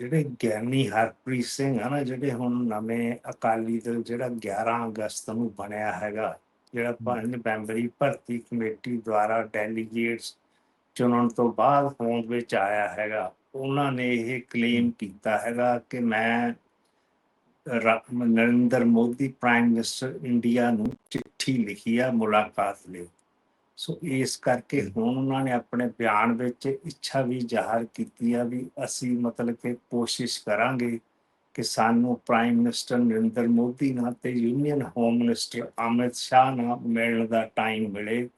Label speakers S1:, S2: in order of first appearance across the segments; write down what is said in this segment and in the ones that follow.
S1: ਜਿਹੜੇ ਗਿਆਨੀ ਹਰਪ੍ਰੀਤ ਸਿੰਘ ਆ ਨਾ ਜਿਹੜੇ ਹੁਣ ਨਵੇਂ ਅਕਾਲੀ ਦਲ ਜਿਹੜਾ 11 ਅਗਸਤ ਨੂੰ ਬਣਿਆ ਹੈਗਾ ਜਿਹੜਾ ਪੰਜ ਮੈਂਬਰੀ ਭਰਤੀ ਕਮੇਟੀ ਦੁਆਰਾ ਡੈਲੀਗੇਟਸ ਚੁਣਨ ਤੋਂ ਬਾਅਦ ਹੋਂਦ ਵਿੱਚ ਆਇਆ ਹੈਗਾ ਉਹਨਾਂ ਨੇ ਇਹ ਕਲੇਮ ਕੀਤਾ ਹੈਗਾ ਕਿ ਮੈਂ Narendra Modi prime minister India ਨੂੰ ਚਿੱਠੀ ਲਿਖੀ ਆ ਮੁਲਾਕਾਤ ਲਈ। ਸੋ ਇਸ ਕਰਕੇ ਹੁਣ ਉਹਨਾਂ ਨੇ ਆਪਣੇ ਬਿਆਨ ਵਿੱਚ ਇੱਛਾ ਵੀ ਜ਼ਾਹਰ ਕੀਤੀ ਆ ਵੀ ਅਸੀਂ ਮਤਲਬ ਕਿ ਕੋਸ਼ਿਸ਼ ਕਰਾਂਗੇ ਕਿ ਸਾਨੂੰ ਪ੍ਰਾਈਮ ਮਿਨਿਸਟਰ ਨਰਿੰਦਰ ਮੋਦੀ ਨਾਲ ਤੇ union home minister Amit Shah ਨਾਲ ਮਿਲਣ ਦਾ ਟਾਈਮ ਮਿਲੇ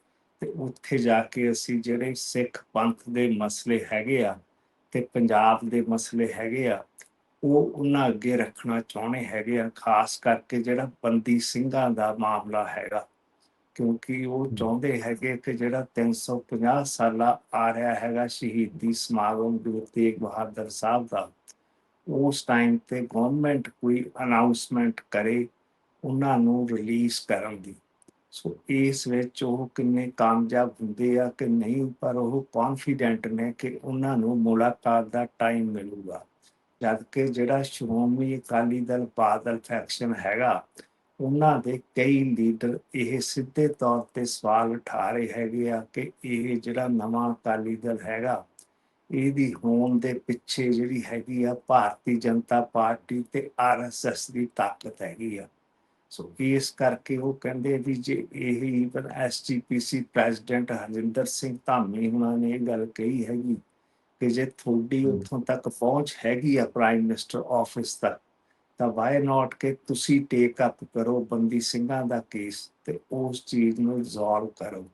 S1: ਤੇ ਉੱਥੇ ਜਾ ਕੇ ਅਸੀਂ ਜਿਹੜੇ ਸਿੱਖ ਪੰਥ ਦੇ ਮਸਲੇ ਹੈਗੇ ਆ ਤੇ ਪੰਜਾਬ ਦੇ ਮਸਲੇ ਹੈਗੇ ਆ, ਉਹ ਉਹਨਾਂ ਅੱਗੇ ਰੱਖਣਾ ਚਾਹੁੰਦੇ ਹੈਗੇ ਆ, ਖਾਸ ਕਰਕੇ ਜਿਹੜਾ ਬੰਦੀ ਸਿੰਘਾਂ ਦਾ ਮਾਮਲਾ ਹੈਗਾ। ਕਿਉਂਕਿ ਉਹ ਚਾਹੁੰਦੇ ਹੈਗੇ ਕਿ ਜਿਹੜਾ 350 ਸਾਲਾ ਆ ਰਿਹਾ ਹੈਗਾ ਸ਼ਹੀਦੀ ਸਮਾਗਮ ਗੁਰੂ ਤੇਗ ਬਹਾਦਰ ਸਾਹਿਬ ਦਾ ਉਸ ਟਾਈਮ ਤੇ ਗਵਰਨਮੈਂਟ ਕੋਈ ਅਨਾਉਂਸਮੈਂਟ ਕਰੇ ਉਹਨਾਂ ਨੂੰ ਰਿਲੀਜ਼ ਕਰਨ ਦੀ। ਸੋ ਇਸ ਵਿੱਚ ਉਹ ਕਿੰਨੇ ਕਾਮਯਾਬ ਹੁੰਦੇ ਆ ਕਿ ਨਹੀਂ ਪਰ ਉਹ ਕੌਨਫੀਡੈਂਟ ਨੇ ਕਿ ਉਹਨਾਂ ਨੂੰ ਮੁਲਾਕਾਤ ਦਾ ਟਾਈਮ ਮਿਲੂਗਾ। ਜਦ ਕਿ ਜਿਹੜਾ ਸ਼੍ਰੋਮਣੀ ਅਕਾਲੀ ਦਲ ਬਾਦਲ ਫੈਕਸ਼ਨ ਹੈਗਾ ਉਹਨਾਂ ਦੇ ਕਈ ਲੀਡਰ ਇਹ ਸਿੱਧੇ ਤੌਰ ਤੇ ਸਵਾਲ ਉਠਾ ਰਹੇ ਹੈਗੇ ਆ ਕਿ ਇਹ ਜਿਹੜਾ ਨਵਾਂ ਅਕਾਲੀ ਦਲ ਹੈਗਾ ਇਹਦੀ ਹੋਣ ਦੇ ਪਿੱਛੇ ਜਿਹੜੀ ਹੈਗੀ ਆ ਭਾਰਤੀ ਜਨਤਾ ਪਾਰਟੀ ਤੇ ਆਰਐਸਐਸ ਦੀ ਤਾਕਤ ਹੈਗੀ ਆ। ਸੋ ਇਸ ਕਰਕੇ ਉਹ ਕਹਿੰਦੇ ਵੀ ਜੇ ਇਹ even SGPC president Harjinder Singh Dhami ਉਹਨਾਂ ਨੇ ਇਹ ਗੱਲ ਕਹੀ ਹੈਗੀ ਕਿ ਜੇ ਤੁਹਾਡੀ ਉੱਥੋਂ ਤੱਕ ਪਹੁੰਚ ਹੈਗੀ ਆ ਪ੍ਰਾਈਮ ਮਿਨਿਸਟਰ ਆਫਿਸ ਤੱਕ ਤਾਂ ਵਾਈ ਨਾਟ ਕਿ ਤੁਸੀਂ ਟੇਕ ਅਪ ਕਰੋ ਬੰਦੀ ਸਿੰਘਾਂ ਦਾ ਕੇਸ ਤੇ ਉਸ ਚੀਜ਼ ਨੂੰ ਰਿਜ਼ੋਲਵ ਕਰੋ।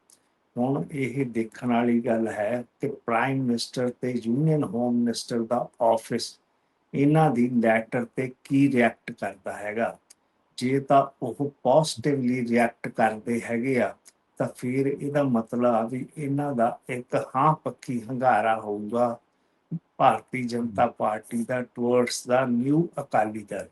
S1: ਹੁਣ ਇਹ ਦੇਖਣ ਵਾਲੀ ਗੱਲ ਹੈ ਕਿ ਪ੍ਰਾਈਮ ਮਿਨਿਸਟਰ ਤੇ ਯੂਨੀਅਨ ਹੋਮ ਮਿਨਿਸਟਰ ਦਾ ਆਫਿਸ ਇਹਨਾਂ ਦੀ ਲੈਟਰ ਤੇ ਕੀ ਰਿਐਕਟ ਕਰਦਾ ਹੈਗਾ। ਜੇ ਤਾਂ ਉਹ ਪੋਜ਼ਿਟਿਵਲੀ ਰਿਐਕਟ ਕਰਦੇ ਹੈਗੇ ਆ, ਤਾਂ ਫਿਰ ਇਹਦਾ ਮਤਲਬ ਆ ਵੀ ਇਹਨਾਂ ਦਾ ਇੱਕ ਹਾਂ ਪੱਕੀ ਹੰਗਾਰਾ ਹੋਊਗਾ। ਭਾਰਤੀ ਜਨਤਾ ਪਾਰਟੀ ਦਾ ਟੁਵਰਡਸ ਦਾ ਨਿਊ ਅਕਾਲੀ ਦਲ।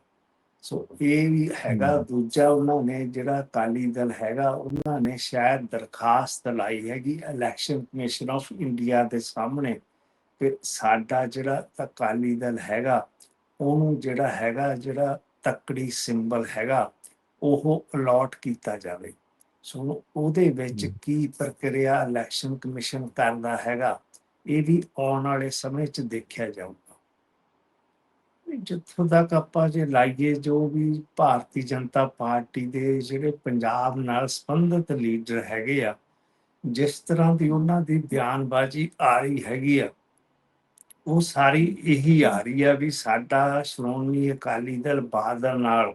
S1: ਸੋ ਇਹ ਵੀ ਹੈਗਾ ਦੂਜਾ ਉਹਨਾਂ ਨੇ ਜਿਹੜਾ ਅਕਾਲੀ ਦਲ ਹੈਗਾ ਉਹਨਾਂ ਨੇ ਸ਼ਾਇਦ ਦਰਖਾਸਤ ਲਾਈ ਹੈਗੀ ਇਲੈਕਸ਼ਨ ਕਮਿਸ਼ਨ ਆਫ ਇੰਡੀਆ ਦੇ ਸਾਹਮਣੇ। ਕਿ ਸਾਡਾ ਜਿਹੜਾ ਅਕਾਲੀ ਦਲ ਹੈਗਾ ਉਹਨੂੰ ਜਿਹੜਾ ਹੈਗਾ ਜਿਹੜਾ ਤੱਕੜੀ ਸਿੰਬਲ ਹੈਗਾ ਉਹ ਅਲਾਟ ਕੀਤਾ ਜਾਵੇ। ਸੋ ਉਹਦੇ ਵਿੱਚ ਕੀ ਪ੍ਰਕਿਰਿਆ ਇਲੈਕਸ਼ਨ ਕਮਿਸ਼ਨ ਕਰਦਾ ਹੈਗਾ ਇਹ ਵੀ ਆਉਣ ਵਾਲੇ ਸਮੇਂ 'ਚ ਦੇਖਿਆ ਜਾਊਗਾ ਜਿੱਥੋਂ ਤੱਕ ਆਪਾਂ ਜੇ ਲਾਈਏ ਜੋ ਵੀ ਭਾਰਤੀ ਜਨਤਾ ਪਾਰਟੀ ਦੇ ਜਿਹੜੇ ਪੰਜਾਬ ਨਾਲ ਸੰਬੰਧਿਤ ਲੀਡਰ ਹੈਗੇ ਆ, ਜਿਸ ਤਰ੍ਹਾਂ ਦੀ ਉਹਨਾਂ ਦੀ ਬਿਆਨਬਾਜ਼ੀ ਆ ਰਹੀ ਹੈਗੀ ਆ, ਉਹ ਸਾਰੀ ਇਹੀ ਆ ਰਹੀ ਆ ਵੀ ਸਾਡਾ ਸ਼੍ਰੋਮਣੀ ਅਕਾਲੀ ਦਲ ਬਾਦਲ ਨਾਲ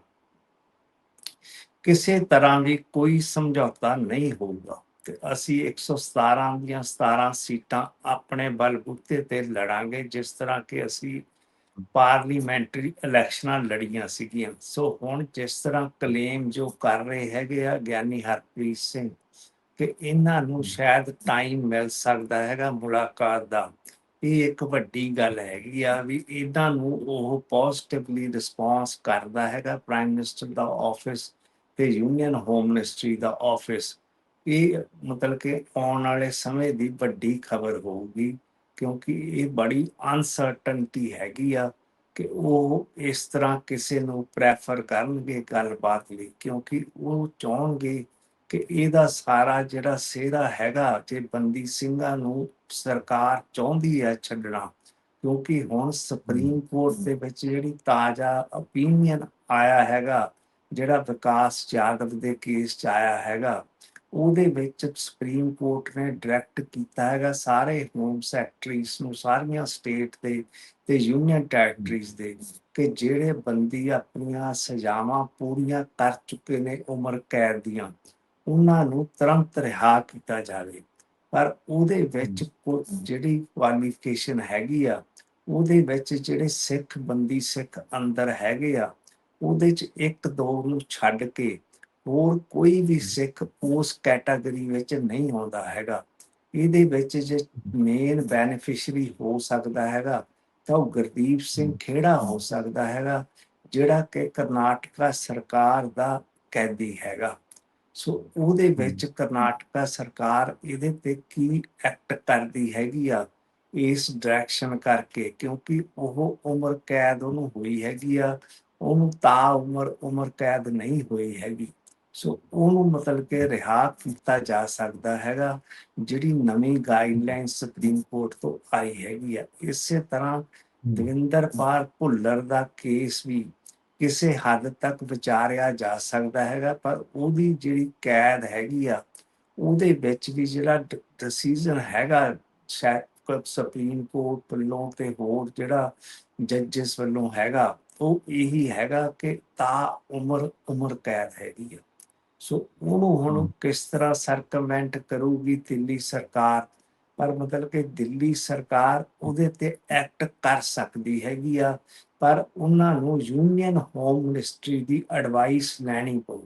S1: ਕਿਸੇ ਤਰ੍ਹਾਂ ਦੀ ਕੋਈ ਸਮਝੌਤਾ ਨਹੀਂ ਹੋਊਗਾ ਤੇ ਅਸੀਂ 117 ਦੀਆਂ 17 ਸੀਟਾਂ ਆਪਣੇ ਬਲਬੂਤੇ ਤੇ ਲੜਾਂਗੇ, ਜਿਸ ਤਰ੍ਹਾਂ ਕਿ ਅਸੀਂ ਪਾਰਲੀਮੈਂਟਰੀ ਇਲੈਕਸ਼ਨਾਂ ਲੜੀਆਂ ਸੀਗੀਆਂ। ਸੋ ਹੁਣ ਜਿਸ ਤਰ੍ਹਾਂ ਕਲੇਮ ਜੋ ਕਰ ਰਹੇ ਹੈਗੇ ਆ ਗਿਆਨੀ ਹਰਪ੍ਰੀਤ ਸਿੰਘ ਕਿ ਇਹਨਾਂ ਨੂੰ ਸ਼ਾਇਦ ਟਾਈਮ ਮਿਲ ਸਕਦਾ ਹੈਗਾ ਮੁਲਾਕਾਤ ਦਾ। ਇਹ ਇੱਕ ਵੱਡੀ ਗੱਲ ਹੈਗੀ ਆ ਵੀ ਇਹਨਾਂ ਨੂੰ ਉਹ ਪੋਜ਼ਿਟਿਵਲੀ ਰਿਸਪੌਂਸ ਕਰਦਾ ਹੈਗਾ ਪ੍ਰਾਈਮ ਮਿਨਿਸਟਰ ਦਾ ਆਫਿਸ ਤੇ ਯੂਨੀਅਨ ਹੋਮ ਮਿਨਿਸਟਰੀ ਦਾ ਆਫਿਸ ਇਹ ਮਤਲਬ ਕਿ ਆਉਣ ਵਾਲੇ ਸਮੇਂ ਦੀ ਵੱਡੀ ਖਬਰ ਹੋਊਗੀ। ਕਿਉਂਕਿ ਇਹ ਬੜੀ ਅਨਸਰਟਨਟੀ ਹੈਗੀ ਆ ਕਿ ਉਹ ਇਸ ਤਰ੍ਹਾਂ ਕਿਸੇ ਨੂੰ ਪ੍ਰੈਫਰ ਕਰਨਗੇ ਗੱਲਬਾਤ ਲਈ ਕਿਉਂਕਿ ਉਹ ਚਾਹਣਗੇ ਕਿ ਇਹਦਾ ਸਾਰਾ ਜਿਹੜਾ ਸਿਹਰਾ ਹੈਗਾ ਜੇ ਬੰਦੀ ਸਿੰਘਾਂ ਨੂੰ ਸਰਕਾਰ ਚਾਹੁੰਦੀ ਹੈ ਛੱਡਣਾ ਕਿਉਂਕਿ ਹੁਣ ਸੁਪਰੀਮ ਕੋਰਟ ਦੇ ਵਿੱਚ ਜਿਹੜੀ ਤਾਜ਼ਾ ਓਪੀਨੀਅਨ ਆਇਆ ਹੈਗਾ ਜਿਹੜਾ ਵਿਕਾਸ ਯਾਦਵ ਦੇ ਕੇਸ ਚ ਆਇਆ ਹੈਗਾ ਉਹਦੇ ਵਿੱਚ ਸੁਪਰੀਮ ਕੋਰਟ ਨੇ ਡਾਇਰੈਕਟ ਕੀਤਾ ਹੈਗਾ ਸਾਰੇ ਹੋਮ ਸੈਕਟਰੀਜ਼ ਨੂੰ ਸਾਰੀਆਂ ਸਟੇਟ ਦੇ ਤੇ ਯੂਨੀਅਨ ਟੈਰੀਟਰੀਜ਼ ਦੇ ਕਿ ਜਿਹੜੇ ਬੰਦੀ ਆਪਣੀਆਂ ਸਜ਼ਾਵਾਂ ਪੂਰੀਆਂ ਕਰ ਚੁੱਕੇ ਨੇ ਉਮਰ ਕੈਦ ਦੀਆਂ ਉਹਨਾਂ ਨੂੰ ਤੁਰੰਤ ਰਿਹਾ ਕੀਤਾ ਜਾਵੇ। ਪਰ ਉਹਦੇ ਵਿੱਚ ਜਿਹੜੀ ਕੁਆਲੀਫਿਕੇਸ਼ਨ ਹੈਗੀ ਆ ਉਹਦੇ ਵਿੱਚ ਜਿਹੜੇ ਸਿੱਖ ਬੰਦੀ ਸਿੱਖ ਅੰਦਰ ਹੈਗੇ ਆ ਉਹਦੇ ਚ ਇੱਕ ਦੋ ਨੂੰ ਛੱਡ ਕੇ ਹੋਰ ਕੋਈ ਵੀ ਸਿੱਖ ਉਸ ਕੈਟਾਗਰੀ ਵਿੱਚ ਨਹੀਂ ਆਉਂਦਾ ਹੈਗਾ। ਇਹਦੇ ਵਿੱਚ ਜੇ ਮੇਨ ਬੈਨੀਫੀਸ਼ੀਅਰੀ ਹੋ ਸਕਦਾ ਹੈਗਾ ਤਾਂ ਉਹ ਗੁਰਦੀਪ ਸਿੰਘ ਖੇੜਾ ਹੋ ਸਕਦਾ ਹੈਗਾ ਜਿਹੜਾ ਕਿ ਕਰਨਾਟਕਾ ਸਰਕਾਰ ਦਾ ਕੈਦੀ ਹੈਗਾ। ਸੋ ਉਹਦੇ ਵਿੱਚ ਕਰਨਾਟਕਾ ਸਰਕਾਰ ਇਹਦੇ ਤੇ ਕੀ ਐਕਟ ਕਰਦੀ ਹੈਗੀ ਆ ਇਸ ਡਾਇਰੈਕਸ਼ਨ ਕਰਕੇ ਕਿਉਂਕਿ ਉਹ ਉਮਰ ਕੈਦ ਉਹਨੂੰ ਹੋਈ ਹੈਗੀ ਆ ਉਹਨੂੰ ਤਾਂ ਉਮਰ ਉਮਰ ਕੈਦ ਨਹੀਂ ਹੋਈ ਹੈਗੀ। ਸੋ ਉਹਨੂੰ ਮਤਲਬ ਕਿ ਰਿਹਾ ਕੀਤਾ ਜਾ ਸਕਦਾ ਹੈਗਾ ਜਿਹੜੀ ਨਵੀਂ ਗਾਈਡਲਾਈਨ ਸੁਪਰੀਮ ਕੋਰਟ ਤੋਂ ਆਈ ਹੈਗੀ ਆ ਇਸੇ ਤਰ੍ਹਾਂ ਦਵਿੰਦਰਪਾਲ ਭੁੱਲਰ ਦਾ ਕੇਸ ਵੀ ਕਿਸੇ ਹੱਦ ਤੱਕ ਵਿਚਾਰਿਆ ਜਾ ਸਕਦਾ ਹੈਗਾ ਪਰ ਉਹਦੀ ਜਿਹੜੀ ਕੈਦ ਹੈਗੀ ਆ ਉਹਦੇ ਵਿੱਚ ਵੀ ਜਿਹੜਾ ਡਿਸੀਜਨ ਹੈਗਾ ਸੁਪਰੀਮ ਕੋਰਟ ਵੱਲੋਂ ਤੇ ਹੋਰ ਜਿਹੜਾ ਜੱਜਸ ਵੱਲੋਂ ਹੈਗਾ ਉਹ ਇਹੀ ਹੈਗਾ ਕਿ ਤਾਂ ਉਮਰ ਉਮਰ ਕੈਦ ਹੈਗੀ ਆ। ਸੋ ਉਹਨੂੰ ਹੁਣ। ਕਿਸ ਤਰ੍ਹਾਂ ਸਰਕਮੈਂਟ ਕਰੂਗੀ ਦਿੱਲੀ ਸਰਕਾਰ ਪਰ ਮਤਲਬ ਕਿ ਦਿੱਲੀ ਸਰਕਾਰ ਉਹਦੇ ਤੇ ਐਕਟ ਕਰ ਸਕਦੀ ਹੈਗੀ ਆ ਪਰ ਉਹਨਾਂ ਨੂੰ ਯੂਨੀਅਨ ਹੋਮ ਮਿਨਿਸਟਰੀ ਦੀ ਐਡਵਾਈਸ ਲੈਣੀ ਪਊ